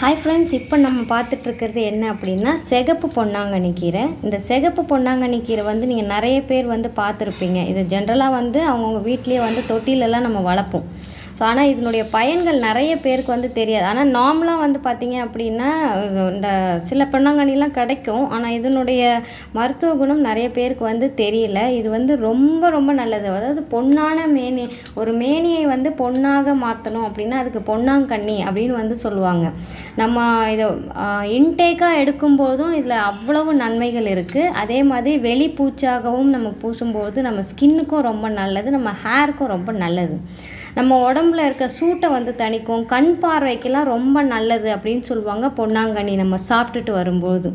Hi friends இப்போ நம்ம பார்த்துட்ருக்கிறது என்ன அப்படின்னா சிகப்பு பொன்னாங்கண்ணி கீரை. இந்த சிகப்பு பொன்னாங்கண்ணி கீரை வந்து நீங்கள் நிறைய பேர் வந்து பார்த்துருப்பீங்க. இது ஜென்ரலாக வந்து அவங்கவுங்க வீட்லேயே வந்து தொட்டிலெல்லாம் நம்ம வளர்ப்போம். ஸோ ஆனால் இதனுடைய பயன்கள் நிறைய பேருக்கு வந்து தெரியாது. ஆனால் நார்மலாக வந்து பார்த்திங்க அப்படின்னா இந்த சில பொன்னாங்கண்ணிலாம் கிடைக்கும். ஆனால் இதனுடைய மருத்துவ குணம் நிறைய பேருக்கு வந்து தெரியல. இது வந்து ரொம்ப ரொம்ப நல்லது. அதாவது பொன்னான மேனி ஒரு மேனியை வந்து பொன்னாக மாற்றணும் அப்படின்னா அதுக்கு பொன்னாங்கண்ணி அப்படின்னு வந்து சொல்லுவாங்க. நம்ம இதை இன்டேக்காக எடுக்கும்போதும் இதில் அவ்வளவு நன்மைகள் இருக்குது அதே மாதிரி வெளி பூச்சாகவும் நம்ம பூசும்போது நம்ம ஸ்கின்னுக்கும் ரொம்ப நல்லது நம்ம ஹேருக்கும் ரொம்ப நல்லது. நம்ம உடம்புல இருக்க சூட்டை வந்து தணிக்கும். கண் பார்வைக்கெல்லாம் ரொம்ப நல்லது அப்படின்னு சொல்லுவாங்க பொன்னாங்கண்ணி. நம்ம சாப்பிட்டுட்டு வரும்போது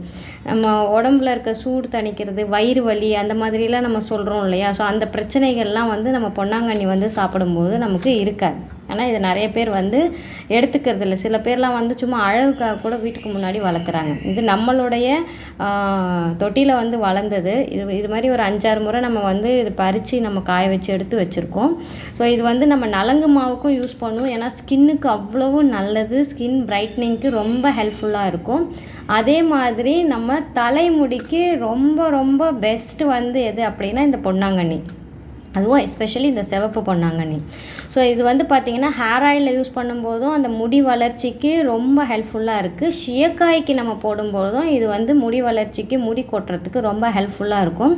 நம்ம உடம்புல இருக்க சூடு தணிக்கிறது வயிறு வலி அந்த மாதிரிலாம் நம்ம சொல்கிறோம் இல்லையா? ஸோ அந்த பிரச்சனைகள்லாம் வந்து நம்ம பொன்னாங்கண்ணி வந்து சாப்பிடும்போது நமக்கு இருக்காது. ஆனால் இது நிறைய பேர் வந்து எடுத்துக்கிறது இல்லை. சில பேர்லாம் வந்து சும்மா அழகுக்காக கூட வீட்டுக்கு முன்னாடி வளர்க்குறாங்க. இது நம்மளுடைய தொட்டியில் வந்து வளர்ந்தது. இது இது மாதிரி ஒரு அஞ்சாறு முறை நம்ம வந்து இது பறித்து நம்ம காய வச்சு எடுத்து வச்சுருக்கோம். ஸோ இது வந்து நம்ம நலங்கு மாவுக்கும் யூஸ் பண்ணுவோம். ஏன்னா ஸ்கின்னுக்கு அவ்வளவு நல்லது. ஸ்கின் பிரைட்னிங்க்கு ரொம்ப ஹெல்ப்ஃபுல்லாக இருக்கும். அதே மாதிரி நம்ம தலைமுடிக்கு ரொம்ப ரொம்ப பெஸ்ட்டு வந்து எது அப்படின்னா இந்த பொன்னாங்கண்ணி. அதுவும் எஸ்பெஷலி இந்த சிவப்பு பொன்னாங்கண்ணி. ஸோ இது வந்து பார்த்திங்கன்னா ஹேர் ஆயிலில் யூஸ் பண்ணும்போதும் அந்த முடி வளர்ச்சிக்கு ரொம்ப ஹெல்ப்ஃபுல்லாக இருக்குது ஷியக்காய்க்கு நம்ம போடும்போதும் இது வந்து முடி வளர்ச்சிக்கு முடி கொட்டுறதுக்கு ரொம்ப ஹெல்ப்ஃபுல்லாக இருக்கும்.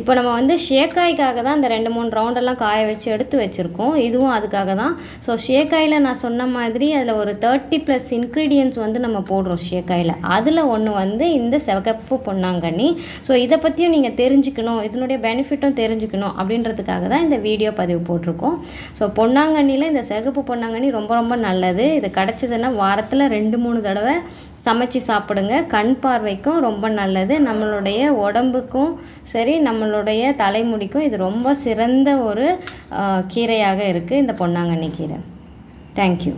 இப்போ நம்ம வந்து ஷேக்காய்க்காக தான் இந்த ரெண்டு மூணு ரவுண்டெல்லாம் காய வச்சு எடுத்து வச்சுருக்கோம். இதுவும் அதுக்காக தான். ஸோ ஷேக்காயில் நான் சொன்ன மாதிரி அதில் ஒரு தேர்ட்டி ப்ளஸ் இன்க்ரீடியன்ஸ் வந்து நம்ம போடுறோம் ஷியக்காயில். அதில் ஒன்று வந்து இந்த சிவகப்பு பொன்னாங்கண்ணி. ஸோ இதை பற்றியும் நீங்கள் தெரிஞ்சுக்கணும். இதனுடைய பெனிஃபிட்டும் தெரிஞ்சுக்கணும் அப்படின்றதுக்காக தான் இந்த வீடியோ பதிவு போட்டிருக்கோம். ஸோ பொன்னாங்கண்ணியில் இந்த சிகப்பு பொன்னாங்கண்ணி ரொம்ப ரொம்ப நல்லது. இது கிடச்சிதுன்னா வாரத்தில் ரெண்டு மூணு தடவை சமைச்சு சாப்பிடுங்க. கண் பார்வைக்கும் ரொம்ப நல்லது. நம்மளுடைய உடம்புக்கும் சரி நம்மளுடைய தலைமுடிக்கும் இது ரொம்ப சிறந்த ஒரு கீரையாக இருக்குது இந்த பொன்னாங்கண்ணி கீரை. தேங்க்யூ